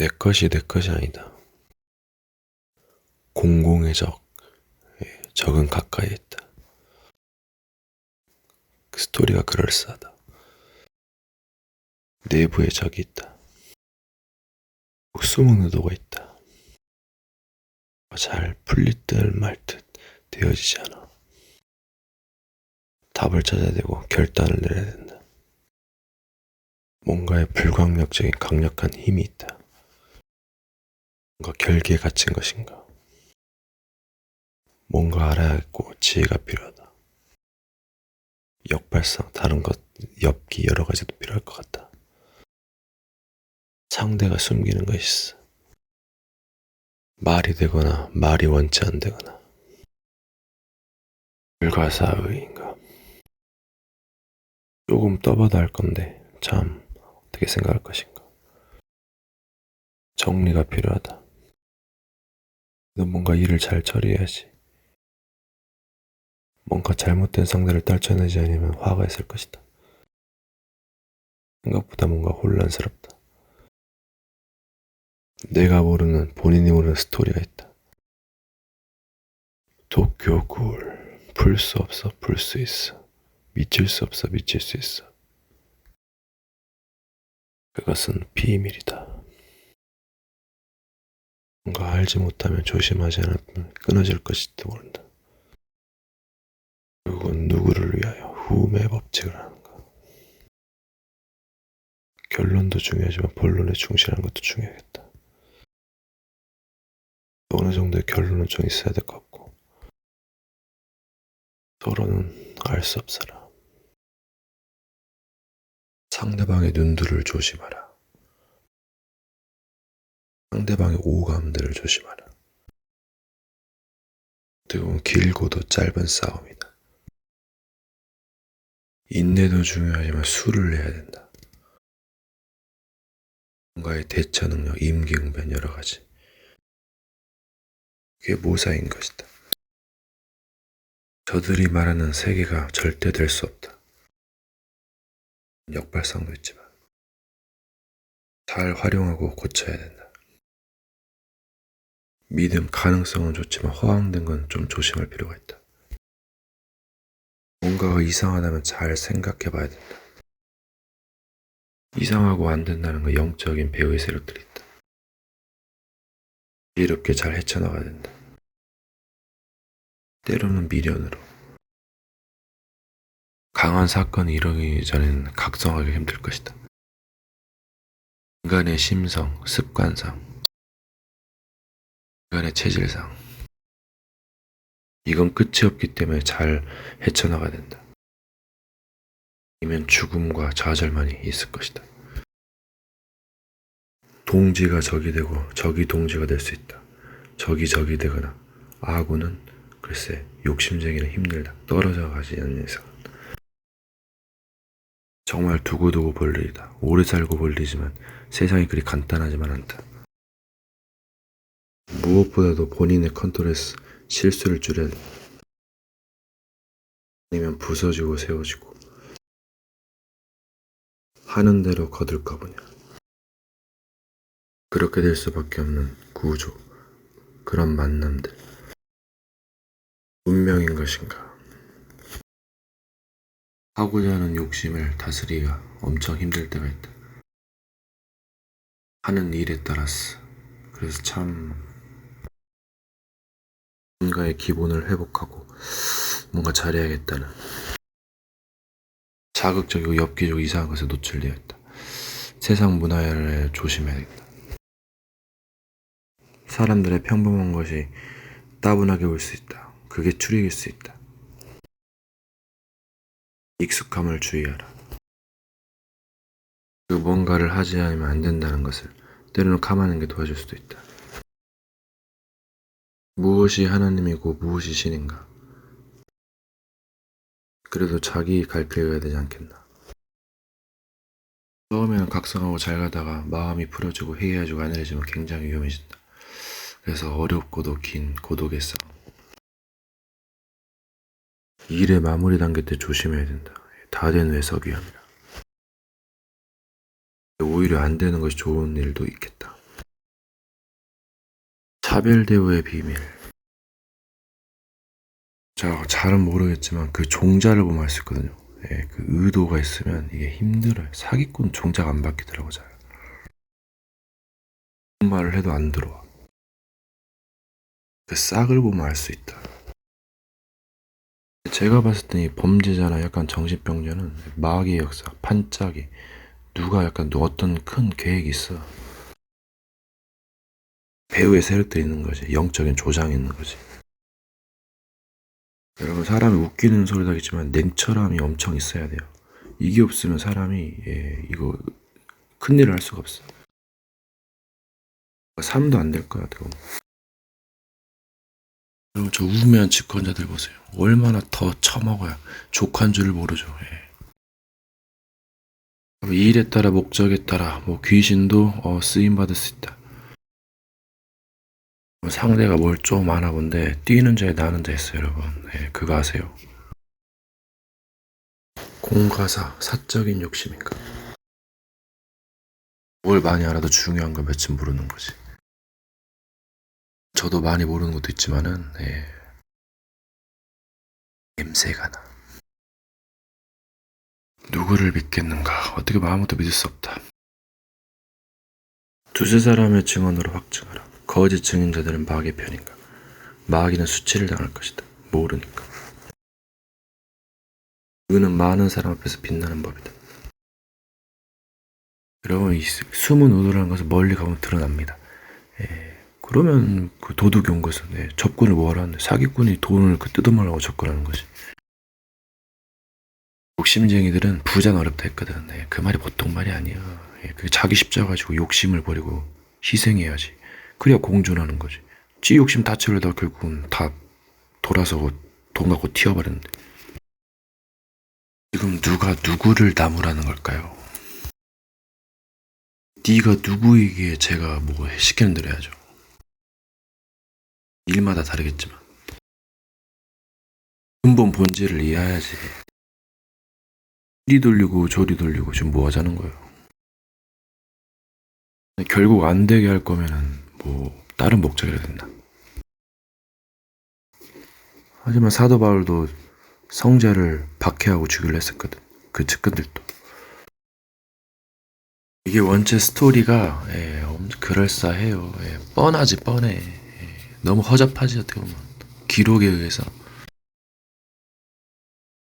내 것이 내 것이 아니다. 공공의 적, 예, 적은 가까이 있다. 그 스토리가 그럴싸하다. 내부에 적이 있다. 숨은 의도가 있다. 잘 풀릴 듯말듯 되어지지 않아. 답을 찾아야 되고 결단을 내려야 된다. 뭔가에 불강력적인 강력한 힘이 있다. 뭔가 결계에 갇힌 것인가. 뭔가 알아야겠고 지혜가 필요하다. 역발상 다른 것, 엽기 여러 가지도 필요할 것 같다. 상대가 숨기는 것이 있어. 말이 되거나 말이 원치 안 되거나 불가사의인가 조금 떠봐도 할 건데 참 어떻게 생각할 것인가 정리가 필요하다 너 뭔가 일을 잘 처리해야지 뭔가 잘못된 상대를 떨쳐내지 않으면 화가 있을 것이다 생각보다 뭔가 혼란스럽다 내가 모르는 본인이 모르는 스토리가 있다. 도쿄 굴. 풀 수 없어, 풀 수 있어. 미칠 수 없어, 미칠 수 있어. 그것은 비밀이다. 뭔가 알지 못하면 조심하지 않으면 끊어질 것일지도 모른다. 결국은 누구를 위하여 후음의 법칙을 하는 가. 결론도 중요하지만 본론에 충실하는 것도 중요하겠다. 어느 정도의 결론은 좀 있어야 될 것 같고 서로는 알 수 없어라. 상대방의 눈들을 조심하라. 상대방의 오감들을 조심하라. 어떻게 길고도 짧은 싸움이다. 인내도 중요하지만 수를 내야 된다. 뭔가의 대처 능력, 임기응변 여러 가지. 그게 모사인 것이다. 저들이 말하는 세계가 절대 될 수 없다. 역발상도 있지만 잘 활용하고 고쳐야 된다. 믿음, 가능성은 좋지만 허황된 건 좀 조심할 필요가 있다. 뭔가가 이상하다면 잘 생각해 봐야 된다. 이상하고 안 된다는 건 영적인 배우의 세력들이 있다. 이렇게 잘 헤쳐나가야 된다. 때로는 미련으로. 강한 사건이 일어나기 전에는 각성하기 힘들 것이다. 인간의 심성, 습관상, 인간의 체질상. 이건 끝이 없기 때문에 잘 헤쳐나가야 된다. 이면 죽음과 좌절만이 있을 것이다. 동지가 적이 되고 적이 동지가 될 수 있다. 적이 적이 되거나 아군은 글쎄 욕심쟁이는 힘들다. 떨어져 가지 않는 이상 정말 두고두고 볼 일이다. 오래 살고 볼 일이지만 세상이 그리 간단하지만 않다. 무엇보다도 본인의 컨트롤에서 실수를 줄여야 된다. 아니면 부서지고 세워지고 하는 대로 거들까 보냐. 그렇게 될 수밖에 없는 구조, 그런 만남들. 운명인 것인가? 하고자 하는 욕심을 다스리기가 엄청 힘들 때가 있다. 하는 일에 따라서. 그래서 참, 뭔가의 기본을 회복하고 뭔가 잘해야겠다는 자극적이고 엽기적이고 이상한 것에 노출되어 있다. 세상 문화를 조심해야겠다. 사람들의 평범한 것이 따분하게 올 수 있다. 그게 추리일 수 있다. 익숙함을 주의하라. 그 뭔가를 하지 않으면 안 된다는 것을 때로는 감하는 게 도와줄 수도 있다. 무엇이 하나님이고 무엇이 신인가? 그래도 자기 갈피를 가야 되지 않겠나? 처음에는 각성하고 잘 가다가 마음이 풀어지고 해이해지고 안해지면 굉장히 위험해진다. 그래서 어렵고도 긴 고독의 싸움. 일의 마무리 단계 때 조심해야 된다. 다된 외석 위험이라. 오히려 안 되는 것이 좋은 일도 있겠다. 차별대우의 비밀. 자, 잘은 모르겠지만 그 종자를 보면 알 수 있거든요. 예, 그 의도가 있으면 이게 힘들어요. 사기꾼 종자가 안 바뀌더라고 잘. 무슨 말을 해도 안 들어와. 그 싹을 보면 알 수 있다. 제가 봤을 때 이 범죄자나 약간 정신병자는 마귀의 역사, 판짜기, 누가 약간 누- 어떤 큰 계획이 있어. 배우의 세력들이 있는 거지. 영적인 조장이 있는 거지. 여러분 사람이 웃기는 소리도 하겠지만 냉철함이 엄청 있어야 돼요. 이게 없으면 사람이 예, 이거 큰일을 할 수가 없어. 삶도 안될것 같아요. 여러분 저 우매한 직권자들 보세요. 얼마나 더 처먹어야 족한 줄을 모르죠. 예. 일에 따라 목적에 따라 뭐 귀신도 어, 쓰임 받을 수 있다. 상대가 뭘 좀 아나 본데 뛰는 자에 나는 자 있어요, 여러분. 예, 그거 아세요? 공가사 사적인 욕심인가? 뭘 많이 알아도 중요한 걸 며칠 모르는 거지. 저도 많이 모르는 것도 있지만은 예. 냄새가 나. 누구를 믿겠는가? 어떻게 마음부터 믿을 수 없다. 두세 사람의 증언으로 확증하라. 거짓 증인자들은 마귀의 편인가? 마귀는 수치를 당할 것이다. 모르니까. 의는 많은 사람 앞에서 빛나는 법이다. 여러분, 이 수- 숨은 의도라는 것은 멀리 가면 드러납니다. 예, 그러면 그 도둑이 온 것은 예, 접근을 뭐하러 하는데 사기꾼이 돈을 그 뜯어먹으려고 접근하는 거지. 욕심쟁이들은 부자는 어렵다 했거든. 예, 그 말이 보통 말이 아니야. 예, 그게 자기 십자 가지고 욕심을 버리고 희생해야지. 그래야 공존하는 거지. 지 욕심 다 채우려다 결국은 다 돌아서고 돈 갖고 튀어버렸는데. 지금 누가 누구를 나무라는 걸까요? 네가 누구에게 제가 뭐 시키는 대로 해야죠. 일마다 다르겠지만 근본 본질을 이해해야지. 이리 돌리고 저리 돌리고 지금 뭐 하자는 거예요. 결국 안 되게 할 거면은 뭐 다른 목적이라 된다. 하지만 사도 바울도 성자를 박해하고 죽이려 했었거든. 그 측근들도. 이게 원체 스토리가 예, 엄- 그럴싸해요. 예, 뻔하지 뻔해. 예, 너무 허접하지 어떻게 보면 기록에 의해서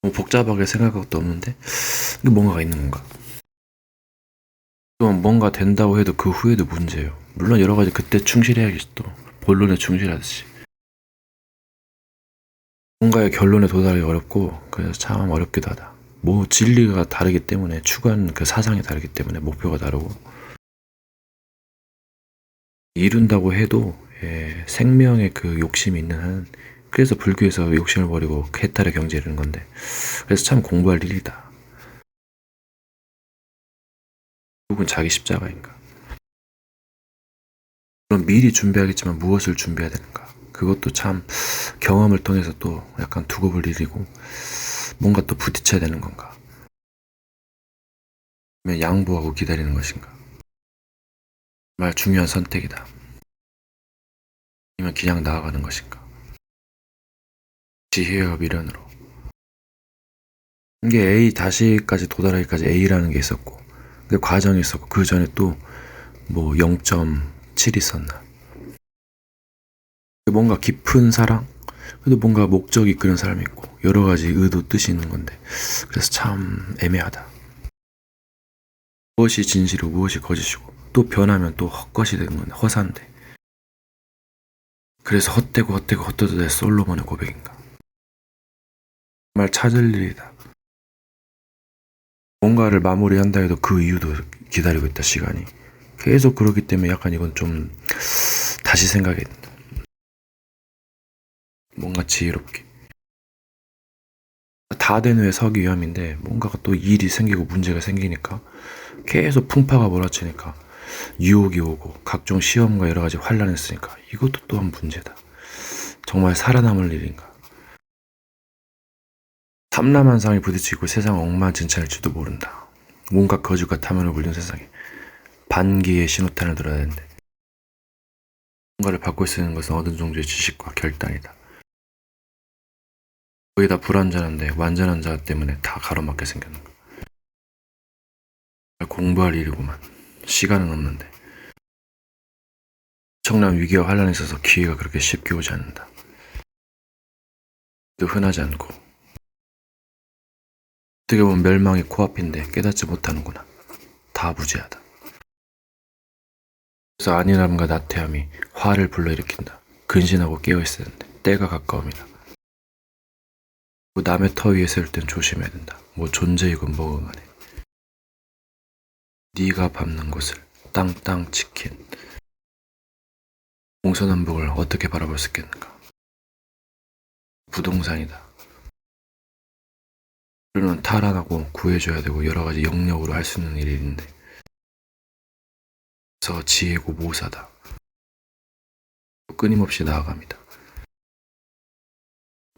너무 복잡하게 생각할 것도 없는데 뭔가가 있는 건가? 또 뭔가 된다고 해도 그 후에도 문제예요. 물론 여러 가지 그때 충실해야겠지 또 본론에 충실하듯이 뭔가의 결론에 도달하기 어렵고 그래서 참 어렵기도 하다. 뭐 진리가 다르기 때문에 추구하는 그 사상이 다르기 때문에 목표가 다르고 이룬다고 해도 예, 생명의 그 욕심이 있는 한 그래서 불교에서 욕심을 버리고 해탈의 경지에 이르는 건데 그래서 참 공부할 일이다. 결국은 자기 십자가인가. 그럼 미리 준비하겠지만 무엇을 준비해야 되는가. 그것도 참 경험을 통해서 또 약간 두고 볼 일이고 뭔가 또 부딪혀야 되는 건가. 양보하고 기다리는 것인가. 정말 중요한 선택이다. 아니면 그냥 나아가는 것인가. 지혜와 미련으로. 이게 A 다시까지 도달하기까지 A라는 게 있었고, 그 과정이 있었고, 그 전에 또 뭐 0.7 있었나. 뭔가 깊은 사랑? 그래도 뭔가 목적이 이끄는 사람이 있고, 여러 가지 의도, 뜻이 있는 건데, 그래서 참 애매하다. 무엇이 진실이고 무엇이 거짓이고, 또 변하면 또 헛것이 되는 건데, 허사인데. 그래서 헛되고 헛되고 헛되도 될 솔로몬의 고백인가. 정말 찾을 일이다. 뭔가를 마무리한다 해도 그 이유도 기다리고 있다, 시간이. 계속 그러기 때문에 약간 이건 좀 다시 생각해. 뭔가 지혜롭게. 다 된 후에 서기 위함인데 뭔가가 또 일이 생기고 문제가 생기니까 계속 풍파가 몰아치니까 유혹이 오고 각종 시험과 여러 가지 환란이 있으니까 이것도 또한 문제다. 정말 살아남을 일인가? 삼라만상이 부딪히고 세상 엉망진창일지도 모른다. 온갖 거짓과 탐욕을 물린 세상에 반기의 신호탄을 들어야 되는데 뭔가를 수 있는 것은 어느 정도의 지식과 결단이다. 거의 다 불완전한데 완전한 자 때문에 다 가로막게 생겼는 거. 공부할 일이구만. 시간은 없는데. 엄청난 위기와 환란에 있어서 기회가 그렇게 쉽게 오지 않는다. 또 흔하지 않고 어떻게 보면 멸망이 코앞인데 깨닫지 못하는구나. 다 무지하다. 그래서 안일함과 나태함이 화를 불러일으킨다. 근신하고 깨어있어야 하는데 때가 가까움이다. 뭐 남의 터 위에 설땐 조심해야 된다. 뭐 존재이건 뭐건 간에. 네가 밟는 곳을 땅땅 지킨 동서남북을 어떻게 바라볼 수 있겠는가? 부동산이다. 우리는 탈환하고 구해줘야 되고 여러 가지 영역으로 할 수 있는 일인데 그래서 지혜고 모사다. 끊임없이 나아갑니다.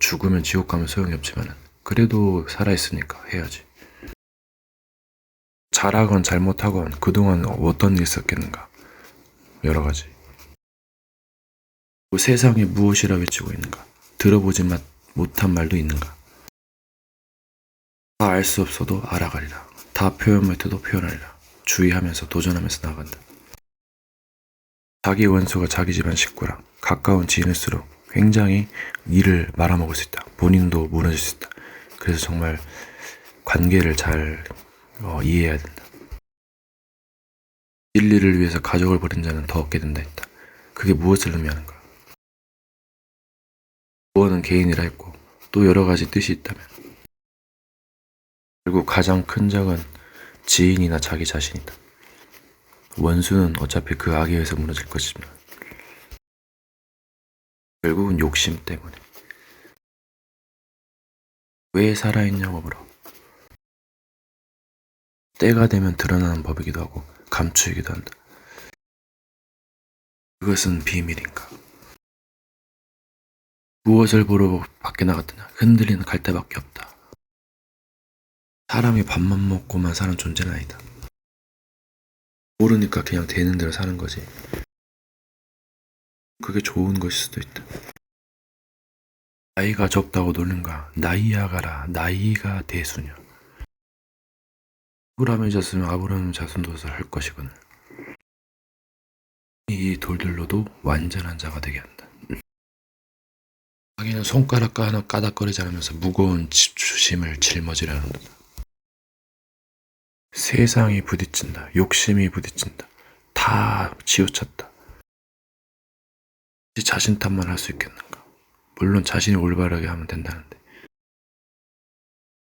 죽으면 지옥 가면 소용이 없지만 그래도 살아있으니까 해야지. 잘하건 잘못하건 그동안 어떤 일이 있었겠는가. 여러 가지. 그 세상에 무엇이라 외치고 있는가. 들어보지 마- 못한 말도 있는가. 다 알 수 없어도 알아가리라. 다 표현 못해도 표현하리라. 주의하면서 도전하면서 나간다. 자기 원수가 자기 집안 식구랑 가까운 지인일수록 굉장히 일을 말아먹을 수 있다. 본인도 무너질 수 있다. 그래서 정말 관계를 잘 어, 이해해야 된다. 진리를 위해서 가족을 버린 자는 더 얻게 된다 했다. 그게 무엇을 의미하는가? 구원은 개인이라 했고 또 여러 가지 뜻이 있다면 결국 가장 큰 적은 지인이나 자기 자신이다. 원수는 어차피 그 악에 의해서 무너질 것이지만 결국은 욕심 때문에 왜 살아있냐고 물어 때가 되면 드러나는 법이기도 하고 감추이기도 한다. 그것은 비밀인가? 무엇을 보러 밖에 나갔더냐 흔들리는 갈대밖에 없다. 사람이 밥만 먹고만 사는 존재는 아니다. 모르니까 그냥 되는 대로 사는 거지. 그게 좋은 것일 수도 있다. 나이가 적다고 노는가? 나이야 가라. 나이가 대수냐? 아브라함의 자손은 아브라함의 자손도서 할 것이거늘. 이 돌들로도 완전한 자가 되게 한다. 자기는 손가락 하나 까닥거리지 않으면서 무거운 집 주심을 짊어지려 한다. 세상이 부딪힌다. 욕심이 부딪힌다. 다 치우쳤다. 이제 자신 탓만 할 수 있겠는가? 물론 자신이 올바르게 하면 된다는데.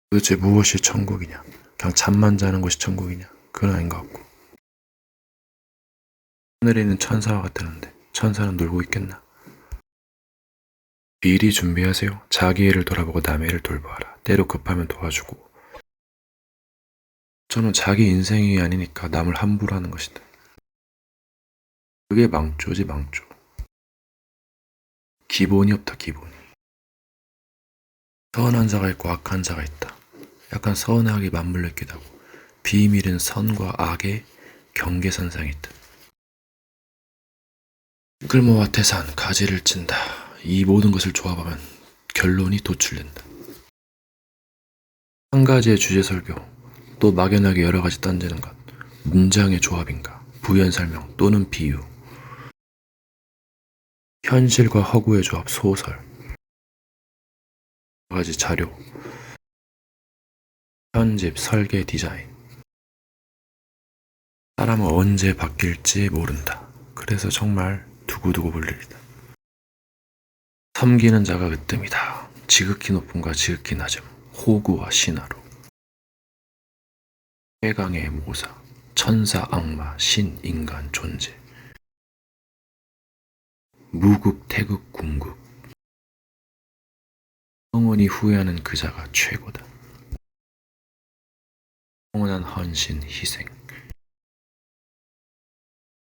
도대체 무엇이 천국이냐? 그냥 잠만 자는 것이 천국이냐? 그건 아닌 것 같고. 하늘에 있는 천사와 같다는데 천사는 놀고 있겠나? 미리 준비하세요. 자기 애를 돌아보고 남의 애를 돌보아라. 때로 급하면 도와주고. 저는 자기 인생이 아니니까 남을 함부로 하는 것이다. 그게 망조지 망조. 기본이 없다 기본이. 선한 자가 있고 악한 자가 있다. 약간 선악이 맞물려 있기도 하고 비밀은 선과 악의 경계선상에 있다. 끌모와 태산, 가지를 찐다. 이 모든 것을 조합하면 결론이 도출된다. 한 가지의 주제 설교, 또 막연하게 여러 가지 던지는 것, 문장의 조합인가, 부연 설명 또는 비유, 현실과 허구의 조합 소설, 여러 가지 자료, 편집, 설계, 디자인. 사람은 언제 바뀔지 모른다. 그래서 정말 두고두고 볼 일이다. 섬기는 자가 으뜸이다. 지극히 높음과 지극히 낮음, 호구와 신하로. 최강의 모사, 천사, 악마, 신, 인간, 존재. 무국, 태국, 궁국. 영원히 후회하는 그 자가 최고다. 영원한 헌신, 희생.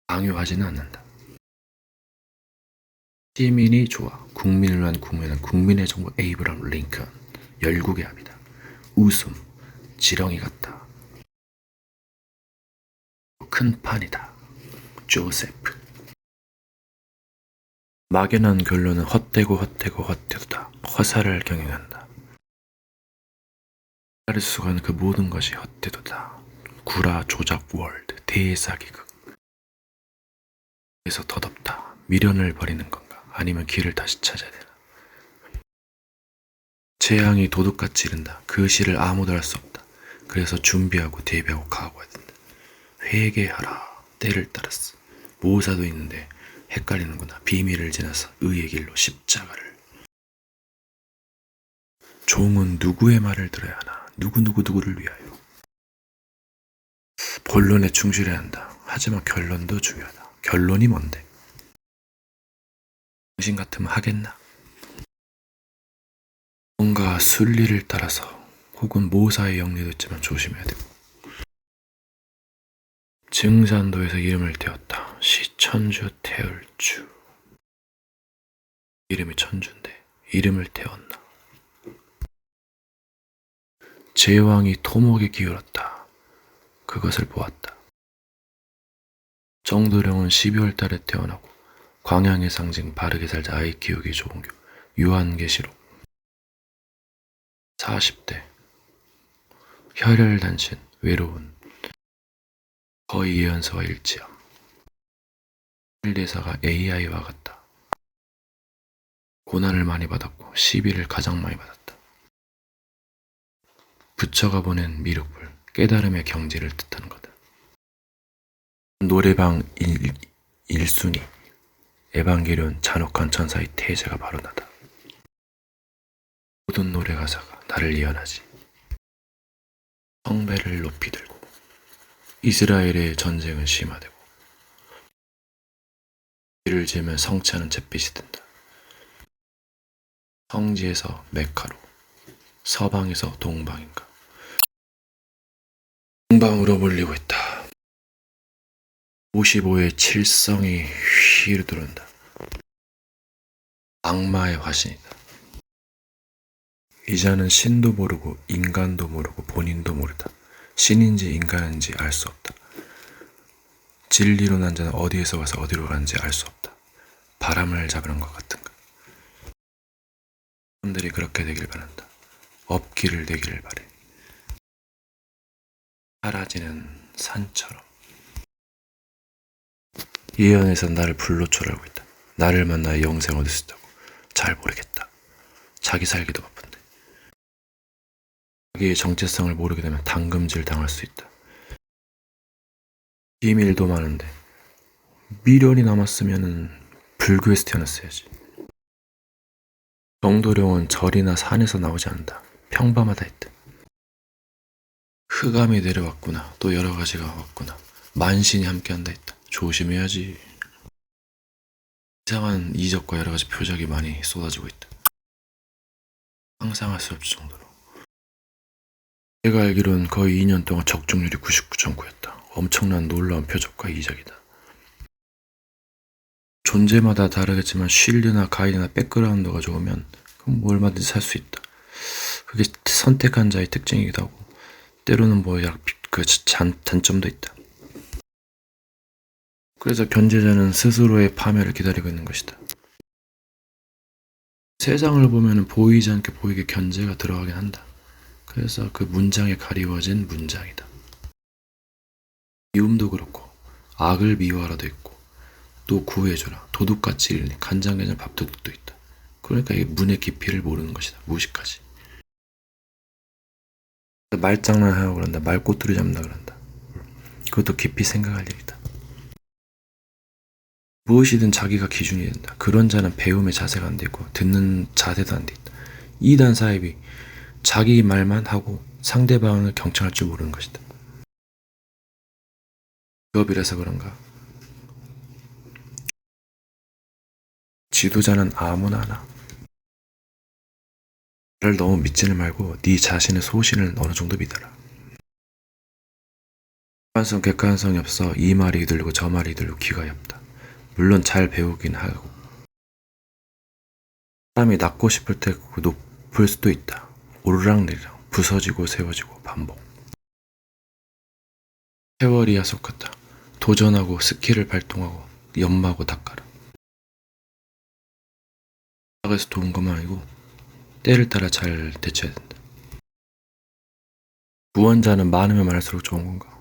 강요하지는 않는다. 시민이 좋아. 국민을 위한 국민은 국민의 정부 에이브람 링컨. 열국의 합니다. 웃음, 지렁이 같다. 큰 판이다. 조세프. 막연한 결론은 헛되고 헛되고 헛되도다. 화살을 경영한다. 아리수가는 그 모든 것이 헛되도다. 구라 조작 월드 대사기극. 그래서 덧없다. 미련을 버리는 건가? 아니면 길을 다시 찾아야 되나? 재앙이 도둑같이 이른다. 그 시를 아무도 할수 없다. 그래서 준비하고 대비하고 각오해야 된다. 회개하라. 때를 따랐어. 모사도 있는데 헷갈리는구나. 비밀을 지나서 의의 길로 십자가를. 종은 누구의 말을 들어야 하나? 누구누구 누구를 위하여. 본론에 충실해야 한다. 하지만 결론도 중요하다. 결론이 뭔데? 당신 같으면 하겠나? 뭔가 순리를 따라서 혹은 모사의 영리도 있지만 조심해야 되고 증산도에서 이름을 떼었다. 시천주 태을주 이름이 천주인데 이름을 태웠나? 제왕이 토목에 기울었다. 그것을 보았다. 정도령은 12월 달에 태어나고 광양의 상징 바르게 살자 아이 키우기 좋은 교 유한계시록 40대 혈혈단신 외로운 거의 예언서와 일치야 일대사가 AI와 같다. 고난을 많이 받았고 시비를 가장 많이 받았다. 부처가 보낸 미륵불 깨달음의 경지를 뜻하는 거다. 노래방 일, 일순위 에반게리온 잔혹한 천사의 태제가 바로 나다. 모든 노래 가사가 나를 예언하지. 성배를 높이 들고 이스라엘의 전쟁은 심화되고 이를 재면 성취하는 잿빛이 든다. 성지에서 메카로 서방에서 동방인가 동방으로 몰리고 있다. 55의 칠성이 휘르들어온다. 악마의 화신이다. 이자는 신도 모르고 인간도 모르고 본인도 모르다. 신인지 인간인지 알 수 없다. 진리로 난 자는 어디에서 와서 어디로 가는지 알 수 없다. 바람을 잡으는 것 같은가. 사람들이 그렇게 되길 바란다. 없기를 되기를 바래. 사라지는 산처럼. 예언에서 나를 불로초라고 있다. 나를 만나 영생 얻을 수 있다고. 잘 모르겠다. 자기 살기도 바쁜데. 자기의 정체성을 모르게 되면 당금질 당할 수 있다. 비밀도 많은데 미련이 남았으면은 불교에서 태어났어야지. 정도령은 절이나 산에서 나오지 않는다. 평범하다 했다. 흑암이 내려왔구나. 또 여러 가지가 왔구나. 만신이 함께한다 했다. 조심해야지. 이상한 이적과 여러 가지 표적이 많이 쏟아지고 있다. 상상할 수 없을 정도로. 제가 알기로는 거의 2년 동안 적중률이 99.9였다. 엄청난 놀라운 표적과 이적이다. 존재마다 다르겠지만 쉴드나 가이드나 백그라운드가 좋으면 그럼 뭐 얼마든지 살 수 있다. 그게 선택한 자의 특징이기도 하고 때로는 뭐 약그 단점도 있다. 그래서 견제자는 스스로의 파멸을 기다리고 있는 것이다. 세상을 보면 보이지 않게 보이게 견제가 들어가긴 한다. 그래서 그 문장에 가리워진 문장이다. 미움도 그렇고 악을 미워하라도 있고 또 구해줘라 도둑같이 일니 간장게장 밥도둑도 있다. 그러니까 이 문의 깊이를 모르는 것이다. 무식하지. 말장난하고 그런다. 말꼬투리 잡는다 그런다. 그것도 깊이 생각할 일이다. 무엇이든 자기가 기준이 된다. 그런 자는 배움의 자세가 안 되고 듣는 자세도 안 돼 있다. 이단 사입이 자기 말만 하고 상대방을 경청할 줄 모르는 것이다. 직업이라서 그런가? 지도자는 아무나 하나. 나를 너무 믿지는 말고 네 자신의 소신을 어느 정도 믿어라. 객관성 객관성이 없어 이 말이 들리고 저 말이 들리고 귀가 얇다. 물론 잘 배우긴 하고 사람이 낮고 싶을 때 높을 수도 있다. 오르락내리락 부서지고 세워지고 반복. 세월이 야속하다. 도전하고 스킬을 발동하고 연마하고 닦아라. 나가서 도운 것만 아니고 때를 따라 잘 대처해야 된다. 구원자는 많으면 많을수록 좋은 건가?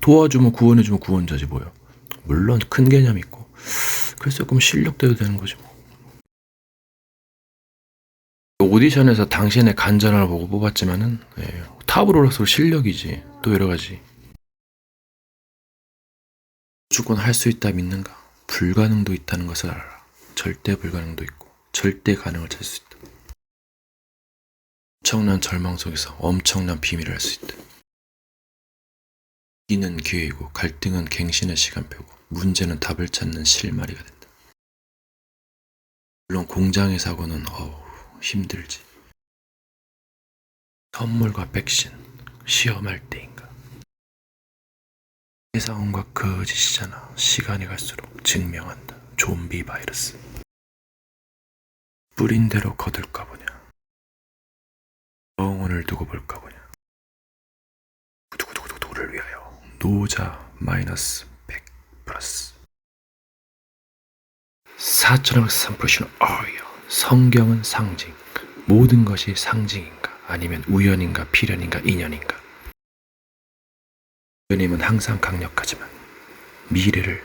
도와주면 구원해주면 구원자지 뭐야. 물론 큰 개념 있고 그래서 조금 실력대로 되는 거지 뭐. 오디션에서 당신의 간절함을 보고 뽑았지만은 예, 탑으로 올라서 실력이지. 또 여러 가지. 무조건 할 수 있다 믿는가? 불가능도 있다는 것을 알아라. 절대 불가능도 있고 절대 가능을 찾을 수 있다. 엄청난 절망 속에서 엄청난 비밀을 알 수 있다. 이기는 기회이고 갈등은 갱신의 시간표고 문제는 답을 찾는 실마리가 된다. 물론 공장의 사고는 어우 힘들지. 선물과 백신 시험할 때인가. 세상과 거짓이잖아. 시간이 갈수록 증명한다. 좀비 바이러스. 뿌린 대로 거둘까 보냐. 영혼을 두고 볼까 보냐. 두구두구두구를 위하여 노자 마이너스 100 플러스. 4,503% 어여 성경은 상징. 모든 것이 상징인가? 아니면 우연인가 필연인가 인연인가? 주님은 항상 강력하지만 미래를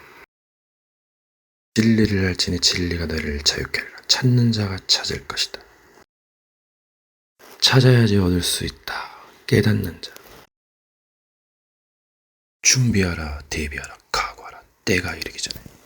진리를 알지니 진리가 너를 자유케 하리라. 찾는 자가 찾을 것이다. 찾아야지 얻을 수 있다. 깨닫는 자. 준비하라 대비하라 각오하라. 때가 이르기 전에